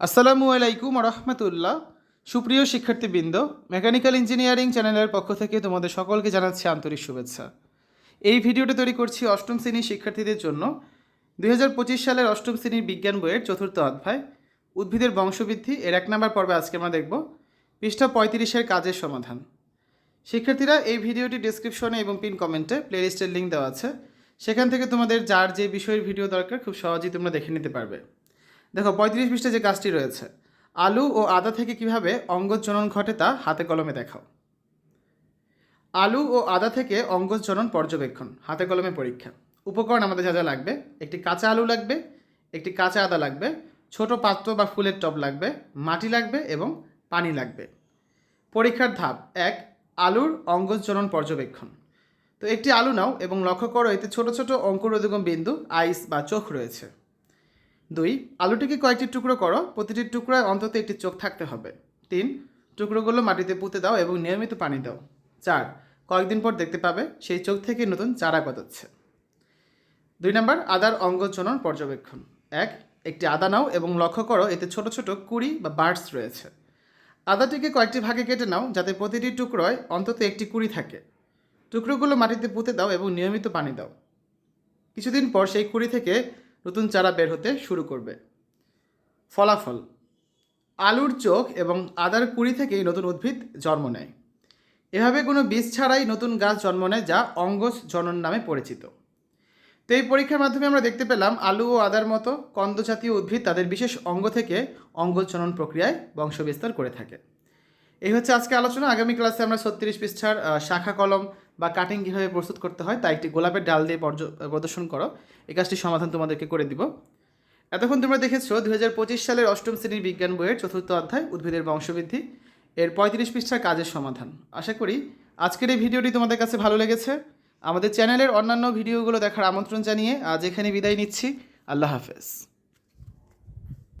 আসসালামু আলাইকুম রহমতুল্লাহ সুপ্রিয় শিক্ষার্থীবৃন্দ, মেকানিক্যাল ইঞ্জিনিয়ারিং চ্যানেলের পক্ষ থেকে তোমাদের সকলকে জানাচ্ছি আন্তরিক শুভেচ্ছা। এই ভিডিওটা তৈরি করছি অষ্টম শ্রেণির শিক্ষার্থীদের জন্য। দু হাজার পঁচিশ সালের অষ্টম শ্রেণির বিজ্ঞান বইয়ের চতুর্থ অধ্যায়। উদ্ভিদের বংশবৃদ্ধি, এর এক নম্বর পর্বে আজকে আমরা দেখব পৃষ্ঠা পঁয়ত্রিশের কাজের সমাধান। শিক্ষার্থীরা এই ভিডিওটি ডিসক্রিপশনে এবং পিন কমেন্টে প্লেলিস্টের লিঙ্ক দেওয়া আছে। সেখান থেকে তোমাদের যার যে বিষয়ের ভিডিও দরকার, খুব সহজেই তোমরা দেখে নিতে পারবে। দেখো, পঁয়ত্রিশ পৃষ্ঠে যে কাজটি রয়েছে, আলু ও আদা থেকে কীভাবে অঙ্গজ জনন ঘটে তা হাতে কলমে দেখাও। আলু ও আদা থেকে অঙ্গজ জনন পর্যবেক্ষণ, হাতে কলমে পরীক্ষা। উপকরণ আমাদের যা যা লাগবে, একটি কাঁচা আলু লাগবে, একটি কাঁচা আদা লাগবে, ছোট পাত্র বা ফুলের টব লাগবে, মাটি লাগবে এবং পানি লাগবে। পরীক্ষার ধাপ এক, আলুর অঙ্গজ জনন পর্যবেক্ষণ। তো একটি আলু নাও এবং লক্ষ্য করো, এতে ছোট ছোট অঙ্কুরোদ্গম বিন্দু, আইস বা চোখ রয়েছে। দুই, আলুটিকে কয়েকটি টুকরো করো, প্রতিটি টুকরোয় অন্তত একটি চোখ থাকতে হবে। তিন, টুকরোগুলো মাটিতে পুঁতে দাও এবং নিয়মিত পানি দাও। চার, কয়েকদিন পর দেখতে পাবে সেই চোখ থেকে নতুন চারা গজাচ্ছে। দুই নম্বর, আদার অঙ্গজনন পর্যবেক্ষণ। এক, একটি আদা নাও এবং লক্ষ্য করো এতে ছোট ছোট কুড়ি বা বার্ডস রয়েছে। আদাটিকে কয়েকটি ভাগে কেটে নাও যাতে প্রতিটি টুকরোয় অন্তত একটি কুড়ি থাকে। টুকরোগুলো মাটিতে পুঁতে দাও এবং নিয়মিত পানি দাও। কিছুদিন পর সেই কুড়ি থেকে নতুন চারা বের হতে শুরু করবে। ফলাফল, আলুর চোখ এবং আদার কুড়ি থেকেই নতুন উদ্ভিদ জন্ম নেয়। এভাবে কোনো বীজ ছাড়াই নতুন গাছ জন্ম নেয় যা অঙ্গজ জনন নামে পরিচিত। তো এই পরীক্ষার মাধ্যমে আমরা দেখতে পেলাম আলু ও আদার মতো কন্দজাতীয় উদ্ভিদ তাদের বিশেষ অঙ্গ থেকে অঙ্গজনন প্রক্রিয়ায় বংশবিস্তার করে থাকে। এই হচ্ছে আজকে আলোচনা। আগামী ক্লাসে আমরা ছত্রিশ পৃষ্ঠার শাখা কলম বা কাটিং কীভাবে প্রস্তুত করতে হয় তা একটি গোলাপের ডাল দিয়ে পর্য- প্রদর্শন করো। এই কাজটির সমাধান তোমাদেরকে করে দিব। এতক্ষণ তোমরা দেখেছ দু হাজার পঁচিশ সালের অষ্টম শ্রেণির বিজ্ঞান বইয়ের চতুর্থ অধ্যায়, উদ্ভিদের বংশবৃদ্ধি। এর পঁয়ত্রিশ পৃষ্ঠার কাজের সমাধান। আশা করি আজকের এই ভিডিওটি তোমাদের কাছে ভালো লেগেছে। আমাদের চ্যানেলের অন্যান্য ভিডিওগুলো দেখার আমন্ত্রণ জানিয়ে আজ এখানে বিদায় নিচ্ছি। আল্লাহ হাফেজ।